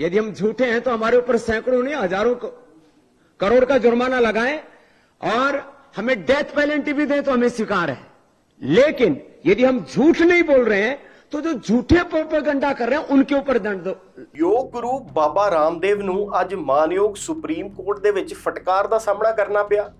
यदि हम झूठे हैं तो हमारे ऊपर सैकड़ों नहीं हजारों क- करोड़ का जुर्माना लगाएं और हमें डेथ पेनल्टी भी दें तो हमें स्वीकार है लेकिन यदि हम झूठ नहीं बोल रहे हैं तो जो झूठे प्रोपेगंडा कर रहे हैं उनके ऊपर दंड दो ਯੋਗ ਗੁਰੂ ਬਾਬਾ ਰਾਮਦੇਵ ਨੂੰ ਅੱਜ ਮਾਨਯੋਗ ਸੁਪਰੀਮ ਕੋਰਟ ਦੇ ਵਿੱਚ ਫਟਕਾਰ ਦਾ ਸਾਹਮਣਾ ਕਰਨਾ ਪਿਆ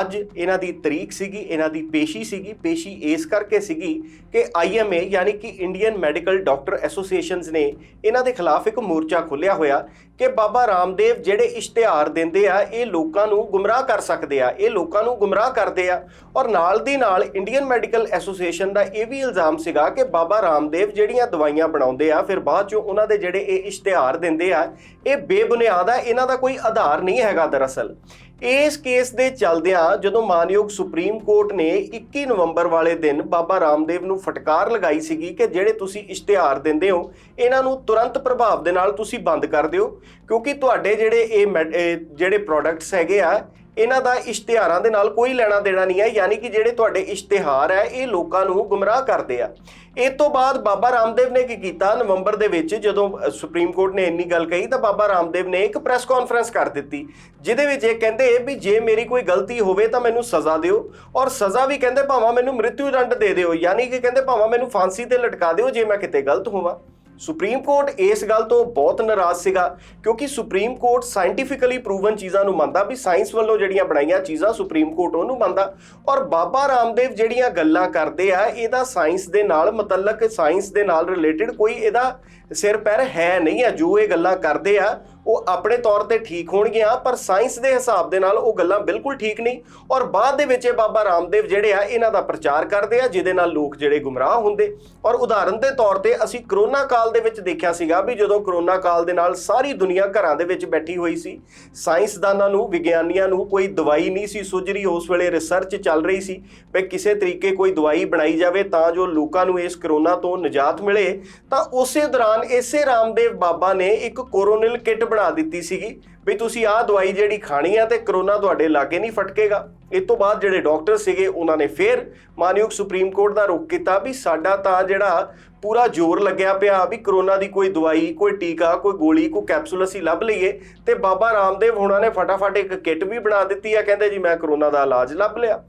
ਅੱਜ ਇਹਨਾਂ ਦੀ ਤਰੀਕ ਸੀਗੀ, ਇਹਨਾਂ ਦੀ ਪੇਸ਼ੀ ਸੀਗੀ, ਪੇਸ਼ੀ ਇਸ ਕਰਕੇ ਸੀਗੀ ਕਿ ਆਈਐਮਏ ਯਾਨੀ ਕਿ ਇੰਡੀਅਨ ਮੈਡੀਕਲ ਡਾਕਟਰ ਐਸੋਸੀਏਸ਼ਨਸ ਨੇ ਇਹਨਾਂ ਦੇ ਖਿਲਾਫ ਇੱਕ ਮੋਰਚਾ ਖੋਲ੍ਹਿਆ ਹੋਇਆ ਕਿ ਬਾਬਾ ਰਾਮਦੇਵ ਜਿਹੜੇ ਇਸ਼ਤਿਹਾਰ ਦਿੰਦੇ ਆ, ਇਹ ਲੋਕਾਂ ਨੂੰ ਗੁੰਮਰਾਹ ਕਰ ਸਕਦੇ ਆ, ਇਹ ਲੋਕਾਂ ਨੂੰ ਗੁੰਮਰਾਹ ਕਰਦੇ ਆ ਔਰ ਨਾਲ ਦੀ ਨਾਲ ਇੰਡੀਅਨ ਮੈਡੀਕਲ ਐਸੋਸੀਏਸ਼ਨ ਦਾ ਇਹ ਵੀ ਇਲਜ਼ਾਮ ਸੀਗਾ ਕਿ ਬਾਬਾ ਰਾਮਦੇਵ ਜਿਹੜੀਆਂ ਦਵਾਈਆਂ ਬਣਾਉਂਦੇ ਆ, ਫਿਰ ਬਾਅਦ ਚੋਂ ਉਹਨਾਂ ਦੇ ਜਿਹੜੇ ਇਹ ਇਸ਼ਤਿਹਾਰ ਦਿੰਦੇ ਆ, ਇਹ ਬੇਬੁਨਿਆਦ ਆ, ਇਹਨਾਂ ਦਾ ਕੋਈ ਆਧਾਰ ਨਹੀਂ ਹੈਗਾ ਦਰਅਸਲ। ਇਸ ਕੇਸ ਦੇ ਚੱਲਦਿਆਂ ਜਦੋਂ ਮਾਨਯੋਗ ਸੁਪਰੀਮ ਕੋਰਟ ਨੇ 21 ਨਵੰਬਰ ਵਾਲੇ ਦਿਨ ਬਾਬਾ ਰਾਮਦੇਵ ਨੂੰ ਫਟਕਾਰ ਲਗਾਈ ਸੀਗੀ ਕਿ ਜਿਹੜੇ ਤੁਸੀਂ ਇਸ਼ਤਿਹਾਰ ਦਿੰਦੇ ਹੋ, ਇਹਨਾਂ ਨੂੰ ਤੁਰੰਤ ਪ੍ਰਭਾਵ ਦੇ ਨਾਲ ਤੁਸੀਂ ਬੰਦ ਕਰ ਦਿਓ, ਕਿਉਂਕਿ ਤੁਹਾਡੇ ਜਿਹੜੇ ਇਹ ਮੈਡ- ਜਿਹੜੇ ਪ੍ਰੋਡਕਟਸ ਹੈਗੇ ਆ ਇਹਨਾਂ ਦਾ ਇਸ਼ਤਿਹਾਰਾਂ ਦੇ ਨਾਲ ਕੋਈ ਲੈਣਾ ਦੇਣਾ ਨਹੀਂ ਹੈ, ਯਾਨੀ ਕਿ ਜਿਹੜੇ ਤੁਹਾਡੇ ਇਸ਼ਤਿਹਾਰ ਹੈ, ਇਹ ਲੋਕਾਂ ਨੂੰ ਗੁੰਮਰਾਹ ਕਰਦੇ ਆ। ਇਸ ਤੋਂ ਬਾਅਦ ਬਾਬਾ ਰਾਮਦੇਵ ਨੇ ਕੀ ਕੀਤਾ? ਨਵੰਬਰ ਦੇ ਵਿੱਚ ਜਦੋਂ ਸੁਪਰੀਮ ਕੋਰਟ ਨੇ ਇੰਨੀ ਗੱਲ ਕਹੀ, ਤਾਂ ਬਾਬਾ ਰਾਮਦੇਵ ਨੇ ਇੱਕ ਪ੍ਰੈਸ ਕਾਨਫਰੰਸ ਕਰ ਦਿੱਤੀ, ਜਿਹਦੇ ਵਿੱਚ ਇਹ ਕਹਿੰਦੇ ਵੀ ਜੇ ਮੇਰੀ ਕੋਈ ਗਲਤੀ ਹੋਵੇ ਤਾਂ ਮੈਨੂੰ ਸਜ਼ਾ ਦਿਓ, ਔਰ ਸਜ਼ਾ ਵੀ ਕਹਿੰਦੇ ਭਾਵੇਂ ਮੈਨੂੰ ਮ੍ਰਿਤੂ ਦੰਡ ਦੇ ਦਿਓ, ਯਾਨੀ ਕਿ ਕਹਿੰਦੇ ਭਾਵੇਂ ਮੈਨੂੰ ਫਾਂਸੀ ਤੇ ਲਟਕਾ ਦਿਓ ਜੇ ਮੈਂ ਕਿਤੇ ਗਲਤ ਹੋਵਾਂ। ਸੁਪਰੀਮ ਕੋਰਟ ਇਸ ਗੱਲ ਤੋਂ ਬਹੁਤ ਨਾਰਾਜ਼ ਸੀਗਾ, ਕਿਉਂਕਿ ਸੁਪਰੀਮ ਕੋਰਟ ਸਾਇੰਟੀਫਿਕਲੀ ਪ੍ਰੂਵਨ ਚੀਜ਼ਾਂ ਨੂੰ ਮੰਨਦਾ ਵੀ ਸਾਇੰਸ ਵੱਲੋਂ ਜਿਹੜੀਆਂ ਬਣਾਈਆਂ ਚੀਜ਼ਾਂ ਸੁਪਰੀਮ ਕੋਰਟ ਉਹਨੂੰ ਮੰਨਦਾ ਔਰ ਬਾਬਾ ਰਾਮਦੇਵ ਜਿਹੜੀਆਂ ਗੱਲਾਂ ਕਰਦੇ ਆ, ਇਹਦਾ ਸਾਇੰਸ ਦੇ ਨਾਲ ਮਤਲਬ ਸਾਇੰਸ ਦੇ ਨਾਲ ਰਿਲੇਟਡ ਕੋਈ ਇਹਦਾ ਸਿਰ ਪੈਰ ਹੈ ਨਹੀਂ ਆ, ਜੋ ਇਹ ਗੱਲਾਂ ਕਰਦੇ ਆ ਉਹ ਆਪਣੇ ਤੌਰ ਤੇ ਠੀਕ ਹੋਣਗੀਆਂ, ਪਰ ਸਾਇੰਸ ਦੇ ਹਿਸਾਬ ਦੇ ਨਾਲ ਉਹ ਗੱਲਾਂ ਬਿਲਕੁਲ ਠੀਕ ਨਹੀਂ। ਔਰ ਬਾਅਦ ਦੇ ਵਿੱਚ ਇਹ ਬਾਬਾ ਰਾਮਦੇਵ ਜਿਹੜੇ ਆ, ਇਹਨਾਂ ਦਾ ਪ੍ਰਚਾਰ ਕਰਦੇ ਆ, ਜਿਹਦੇ ਨਾਲ ਲੋਕ ਜਿਹੜੇ ਗੁੰਮਰਾਹ ਹੁੰਦੇ। ਔਰ ਉਦਾਹਰਨ ਦੇ ਤੌਰ ਤੇ ਅਸੀਂ ਕਰੋਨਾ ਕਾਲ ਦੇ ਵਿੱਚ ਦੇਖਿਆ ਸੀਗਾ ਵੀ ਜਦੋਂ ਕਰੋਨਾ ਕਾਲ ਦੇ ਨਾਲ ਸਾਰੀ ਦੁਨੀਆ ਘਰਾਂ ਦੇ ਵਿੱਚ ਬੈਠੀ ਹੋਈ ਸੀ, ਸਾਇੰਸਦਾਨਾਂ ਨੂੰ, ਵਿਗਿਆਨੀਆਂ ਨੂੰ ਕੋਈ ਦਵਾਈ ਨਹੀਂ ਸੀ ਸੁੱਝ ਰਹੀ, ਉਸ ਵੇਲੇ ਰਿਸਰਚ ਚੱਲ ਰਹੀ ਸੀ ਵੀ ਕਿਸੇ ਤਰੀਕੇ ਕੋਈ ਦਵਾਈ ਬਣਾਈ ਜਾਵੇ ਤਾਂ ਜੋ ਲੋਕਾਂ ਨੂੰ ਇਸ ਕਰੋਨਾ ਤੋਂ ਨਿਜਾਤ ਮਿਲੇ। ਤਾਂ ਉਸੇ ਦੌਰਾਨ ਇਸੇ ਰਾਮਦੇਵ ਬਾਬਾ ਨੇ ਇੱਕ ਕੋਰੋਨਲ ਕਿਟ ਬਣਾ ਦਿੱਤੀ ਸੀਗੀ ਵੀ ਤੁਸੀਂ ਆਹ ਦਵਾਈ ਜਿਹੜੀ ਖਾਣੀ ਆ ਤੇ ਕਰੋਨਾ ਤੁਹਾਡੇ ਲਾਗੇ ਨਹੀਂ ਫਟਕੇਗਾ। ਇਸ ਤੋਂ ਬਾਅਦ ਜਿਹੜੇ ਡਾਕਟਰ ਸੀਗੇ, ਉਹਨਾਂ ਨੇ ਫੇਰ ਮਾਨਯੋਗ ਸੁਪਰੀਮ ਕੋਰਟ ਦਾ ਰੁਖ ਕੀਤਾ ਵੀ ਸਾਡਾ ਤਾਂ ਜਿਹੜਾ ਪੂਰਾ ਜ਼ੋਰ ਲੱਗਿਆ ਪਿਆ ਵੀ ਕਰੋਨਾ ਦੀ ਕੋਈ ਦਵਾਈ, ਕੋਈ ਟੀਕਾ, ਕੋਈ ਗੋਲੀ, ਕੋਈ ਕੈਪਸੂਲ ਅਸੀਂ ਲੱਭ ਲਈਏ ਤੇ ਬਾਬਾ ਰਾਮਦੇਵ ਹੁਣਾਂ ਨੇ ਫਟਾਫਟ ਇੱਕ ਕਿੱਟ ਵੀ ਬਣਾ ਦਿੱਤੀ ਆ, ਕਹਿੰਦੇ ਜੀ ਮੈਂ ਕਰੋਨਾ ਦਾ ਇਲਾਜ ਲੱਭ ਲਿਆ।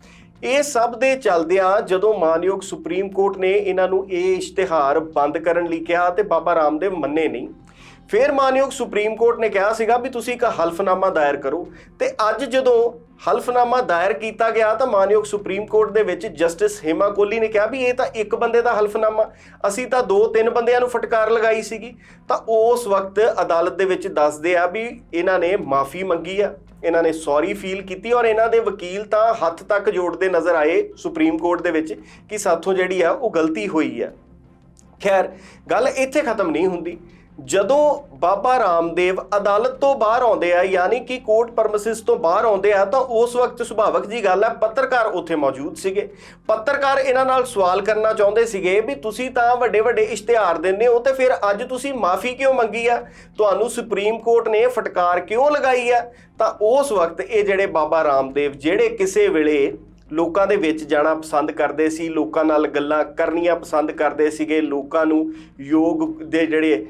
ਇਹ ਸਭ ਦੇ ਚੱਲਦਿਆਂ ਜਦੋਂ ਮਾਨਯੋਗ ਸੁਪਰੀਮ ਕੋਰਟ ਨੇ ਇਹਨਾਂ ਨੂੰ ਇਹ ਇਸ਼ਤਿਹਾਰ ਬੰਦ ਕਰਨ ਲਈ ਕਿਹਾ ਤੇ ਬਾਬਾ ਰਾਮਦੇਵ ਮੰਨੇ ਨਹੀਂ ਫਿਰ ਮਾਨਯੋਗ ਸੁਪਰੀਮ ਕੋਰਟ ਨੇ ਕਿਹਾ ਸੀਗਾ ਵੀ ਤੁਸੀਂ ਇੱਕ ਹਲਫਨਾਮਾ ਦਾਇਰ ਕਰੋ ਤੇ ਅੱਜ ਜਦੋਂ ਹਲਫਨਾਮਾ ਦਾਇਰ ਕੀਤਾ ਗਿਆ ਤਾਂ ਮਾਨਯੋਗ ਸੁਪਰੀਮ ਕੋਰਟ ਦੇ ਵਿੱਚ ਜਸਟਿਸ ਹੇਮਾ ਕੋਹਲੀ ਨੇ ਕਿਹਾ ਵੀ ਇਹ ਤਾਂ ਇੱਕ ਬੰਦੇ ਦਾ ਹਲਫਨਾਮਾ, ਅਸੀਂ ਤਾਂ ਦੋ ਤਿੰਨ ਬੰਦਿਆਂ ਨੂੰ ਫਟਕਾਰ ਲਗਾਈ ਸੀਗੀ। ਤਾਂ ਉਸ ਵਕਤ ਅਦਾਲਤ ਦੇ ਵਿੱਚ ਦੱਸਦੇ ਆ ਵੀ ਇਹਨਾਂ ਨੇ ਮਾਫੀ ਮੰਗੀ ਆ, ਇਹਨਾਂ ਨੇ ਸੌਰੀ ਫੀਲ ਕੀਤੀ ਔਰ ਇਹਨਾਂ ਦੇ ਵਕੀਲ ਤਾਂ ਹੱਥ ਤੱਕ ਜੋੜਦੇ ਨਜ਼ਰ ਆਏ ਸੁਪਰੀਮ ਕੋਰਟ ਦੇ ਵਿੱਚ ਕਿ ਸਾਥੋਂ ਜਿਹੜੀ ਆ ਉਹ ਗਲਤੀ ਹੋਈ ਆ। ਖੈਰ, ਗੱਲ ਇੱਥੇ ਖਤਮ ਨਹੀਂ ਹੁੰਦੀ। ਜਦੋਂ ਬਾਬਾ ਰਾਮਦੇਵ ਅਦਾਲਤ ਤੋਂ ਬਾਹਰ ਆਉਂਦੇ ਆ, ਯਾਨੀ ਕਿ ਕੋਰਟ ਪਰਮਿਸਿਸ ਤੋਂ ਬਾਹਰ ਆਉਂਦੇ ਆ, ਤਾਂ ਉਸ ਵਕਤ ਸੁਭਾਵਕ ਜੀ ਗੱਲ ਹੈ, ਪੱਤਰਕਾਰ ਉੱਥੇ ਮੌਜੂਦ ਸੀਗੇ। ਪੱਤਰਕਾਰ ਇਹਨਾਂ ਨਾਲ ਸਵਾਲ ਕਰਨਾ ਚਾਹੁੰਦੇ ਸੀਗੇ ਵੀ ਤੁਸੀਂ ਤਾਂ ਵੱਡੇ ਵੱਡੇ ਇਸ਼ਤਿਹਾਰ ਦਿੰਦੇ ਹੋ ਤੇ ਫਿਰ ਅੱਜ ਤੁਸੀਂ ਮਾਫੀ ਕਿਉਂ ਮੰਗੀ ਆ? ਤੁਹਾਨੂੰ ਸੁਪਰੀਮ ਕੋਰਟ ਨੇ ਫਟਕਾਰ ਕਿਉਂ ਲਗਾਈ ਆ? ਤਾਂ ਉਸ ਵਕਤ ਇਹ ਜਿਹੜੇ ਬਾਬਾ ਰਾਮਦੇਵ, ਜਿਹੜੇ ਕਿਸੇ ਵੇਲੇ ਲੋਕਾਂ ਦੇ ਵਿੱਚ ਜਾਣਾ ਪਸੰਦ ਕਰਦੇ ਸੀ, ਲੋਕਾਂ ਨਾਲ ਗੱਲਾਂ ਕਰਨੀਆਂ ਪਸੰਦ ਕਰਦੇ ਸੀਗੇ, ਲੋਕਾਂ ਨੂੰ ਯੋਗ ਦੇ ਜਿਹੜੇ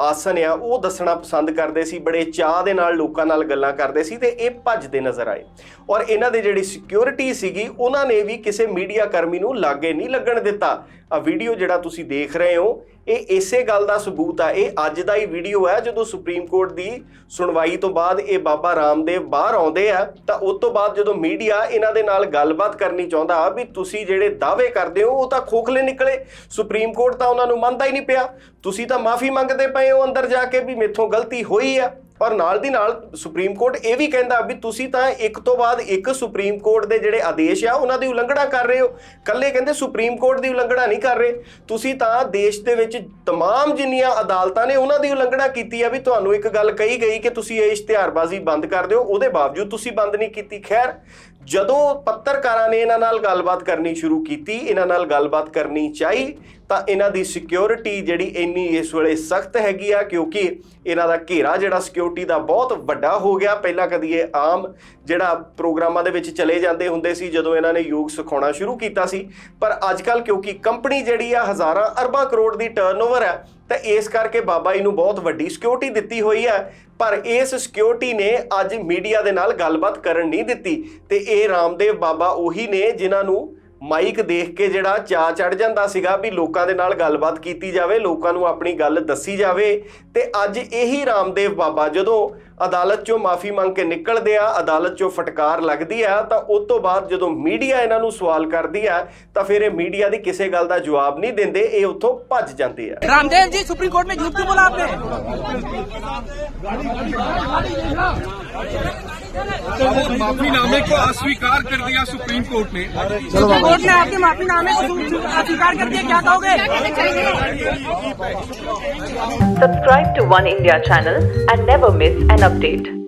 ਆਸਨ ਆ, ਉਹ ਦੱਸਣਾ ਪਸੰਦ ਕਰਦੇ ਸੀ, ਬੜੇ ਚਾਹ ਦੇ ਨਾਲ ਲੋਕਾਂ ਨਾਲ ਗੱਲਾਂ ਕਰਦੇ ਸੀ ਤੇ ਇਹ ਭੱਜਦੇ ਨਜ਼ਰ ਆਏ। ਔਰ ਇਹਨਾਂ ਦੇ ਜਿਹੜੀ ਸਿਕਿਉਰਿਟੀ ਸੀਗੀ, ਉਹਨਾਂ ਨੇ ਵੀ ਕਿਸੇ ਮੀਡੀਆ ਕਰਮੀ ਨੂੰ ਲਾਗੇ ਨਹੀਂ ਲੱਗਣ ਦਿੱਤਾ। ਆ ਵੀਡੀਓ ਜਿਹੜਾ ਤੁਸੀਂ ਦੇਖ ਰਹੇ ਹੋ, ਇਹ ਇਸੇ ਗੱਲ ਦਾ ਸਬੂਤ ਆ। ਇਹ ਅੱਜ ਦਾ ਹੀ ਵੀਡੀਓ ਹੈ ਜਦੋਂ ਸੁਪਰੀਮ ਕੋਰਟ ਦੀ ਸੁਣਵਾਈ ਤੋਂ ਬਾਅਦ ਇਹ ਬਾਬਾ ਰਾਮਦੇਵ ਬਾਹਰ ਆਉਂਦੇ ਆ, ਤਾਂ ਉਸ ਤੋਂ ਬਾਅਦ ਜਦੋਂ ਮੀਡੀਆ ਇਹਨਾਂ ਦੇ ਨਾਲ ਗੱਲਬਾਤ ਕਰਨੀ ਚਾਹੁੰਦਾ ਵੀ ਤੁਸੀਂ ਜਿਹੜੇ ਦਾਅਵੇ ਕਰਦੇ ਹੋ, ਉਹ ਤਾਂ ਖੋਖਲੇ ਨਿਕਲੇ। ਸੁਪਰੀਮ ਕੋਰਟ ਤਾਂ ਉਹਨਾਂ ਨੂੰ ਮੰਨਦਾ ਹੀ ਨਹੀਂ ਪਿਆ। ਤੁਸੀਂ ਤਾਂ ਮਾਫੀ ਮੰਗਦੇ ਪਏ ਹੋ ਅੰਦਰ ਜਾ ਕੇ ਵੀ ਮੇਥੋਂ ਗਲਤੀ ਹੋਈ ਆ ਔਰ ਨਾਲ ਦੀ ਨਾਲ ਸੁਪਰੀਮ ਕੋਰਟ ਇਹ ਵੀ ਕਹਿੰਦਾ ਵੀ ਤੁਸੀਂ ਤਾਂ ਇੱਕ ਤੋਂ ਬਾਅਦ ਇੱਕ ਸੁਪਰੀਮ ਕੋਰਟ ਦੇ ਜਿਹੜੇ ਆਦੇਸ਼ ਆ ਉਹਨਾਂ ਦੀ ਉਲੰਘਣਾ ਕਰ ਰਹੇ ਹੋ ਕੱਲੇ ਕਹਿੰਦੇ ਸੁਪਰੀਮ ਕੋਰਟ ਦੀ ਉਲੰਘਣਾ ਨਹੀਂ ਕਰ ਰਹੇ ਤੁਸੀਂ ਤਾਂ ਦੇਸ਼ ਦੇ ਵਿੱਚ तमाम ਜਿੰਨੀਆਂ ਅਦਾਲਤਾਂ ਨੇ ਉਹਨਾਂ ਦੀ ਉਲੰਘਣਾ ਕੀਤੀ ਆ ਵੀ ਤੁਹਾਨੂੰ ਇੱਕ ਗੱਲ ਕਹੀ ਗਈ ਕਿ ਤੁਸੀਂ ਇਹ ਇਸ਼ਤਿਹਾਰਬਾਜ਼ੀ ਬੰਦ ਕਰ ਦਿਓ ਉਹਦੇ ਬਾਵਜੂਦ ਤੁਸੀਂ ਬੰਦ ਨਹੀਂ ਕੀਤੀ ਖੈਰ ਜਦੋਂ ਪੱਤਰਕਾਰਾਂ ਨੇ ਇਹਨਾਂ ਨਾਲ ਗੱਲਬਾਤ ਕਰਨੀ ਸ਼ੁਰੂ ਕੀਤੀ, ਇਹਨਾਂ ਨਾਲ ਗੱਲਬਾਤ ਕਰਨੀ ਚਾਹੀ, ਤਾਂ ਇਹਨਾਂ ਦੀ ਸਿਕਿਉਰਿਟੀ ਜਿਹੜੀ ਇੰਨੀ ਇਸ ਵੇਲੇ ਸਖਤ ਹੈਗੀ ਆ, ਕਿਉਂਕਿ ਇਹਨਾਂ ਦਾ ਘੇਰਾ ਜਿਹੜਾ ਸਿਕਿਉਰਿਟੀ ਦਾ ਬਹੁਤ ਵੱਡਾ ਹੋ ਗਿਆ। ਪਹਿਲਾਂ ਕਦੀ ਇਹ ਆਮ ਜਿਹੜਾ ਪ੍ਰੋਗਰਾਮਾਂ ਦੇ ਵਿੱਚ ਚਲੇ ਜਾਂਦੇ ਹੁੰਦੇ ਸੀ, ਜਦੋਂ ਇਹਨਾਂ ਨੇ ਯੋਗ ਸਿਖਾਉਣਾ ਸ਼ੁਰੂ ਕੀਤਾ ਸੀ। ਪਰ ਅੱਜ ਕੱਲ ਕਿਉਂਕਿ ਕੰਪਨੀ ਜਿਹੜੀ ਆ, ਹਜ਼ਾਰਾਂ ਅਰਬਾਂ ਕਰੋੜ ਦੀ ਟਰਨਓਵਰ ਹੈ ਤਾਂ ਇਸ ਕਰਕੇ ਬਾਬਾ ਜੀ ਨੂੰ ਬਹੁਤ ਵੱਡੀ ਸਿਕਿਉਰਿਟੀ ਦਿੱਤੀ ਹੋਈ ਹੈ। ਪਰ ਇਸ ਸਿਕਿਉਰਿਟੀ ਨੇ ਅੱਜ ਮੀਡੀਆ ਦੇ ਨਾਲ ਗੱਲਬਾਤ ਕਰਨ ਨਹੀਂ ਦਿੱਤੀ। ਤੇ ਇਹ ਰਾਮਦੇਵ ਬਾਬਾ ਉਹੀ ਨੇ ਜਿਨ੍ਹਾਂ ਨੂੰ ਮਾਈਕ ਦੇਖ ਕੇ ਜਿਹੜਾ ਚਾ ਚੜ ਜਾਂਦਾ ਸੀਗਾ ਵੀ ਲੋਕਾਂ ਦੇ ਨਾਲ ਗੱਲਬਾਤ ਕੀਤੀ ਜਾਵੇ ਲੋਕਾਂ ਨੂੰ ਆਪਣੀ ਗੱਲ ਦੱਸੀ ਜਾਵੇ ਤੇ ਅੱਜ ਇਹੀ ਰਾਮਦੇਵ ਬਾਬਾ ਜਦੋਂ ਅਦਾਲਤ 'ਚੋਂ ਮਾਫੀ ਮੰਗ ਕੇ ਨਿਕਲਦੇ ਆ ਅਦਾਲਤ 'ਚੋਂ ਫਟਕਾਰ ਲੱਗਦੀ ਆ ਤਾਂ ਉਸ ਤੋਂ ਬਾਅਦ ਜਦੋਂ ਮੀਡੀਆ ਇਹਨਾਂ ਨੂੰ ਸਵਾਲ ਕਰਦੀ ਆ ਤਾਂ ਫਿਰ ਇਹ ਮੀਡੀਆ ਦੀ ਕਿਸੇ ਗੱਲ ਦਾ ਜਵਾਬ ਨਹੀਂ ਦਿੰਦੇ ਇਹ ਉੱਥੋਂ ਭੱਜ ਜਾਂਦੇ ਆ रामदेव जी सुप्रीम कोर्ट में झूठ क्यों बोला आपने माफीनामे को अस्वीकार कर दिया सुप्रीम कोर्ट ने सुप्रीम कोर्ट ने आपके माफीनामे को अस्वीकार कर दिया क्या कहोगे Subscribe to One India channel and never miss an update.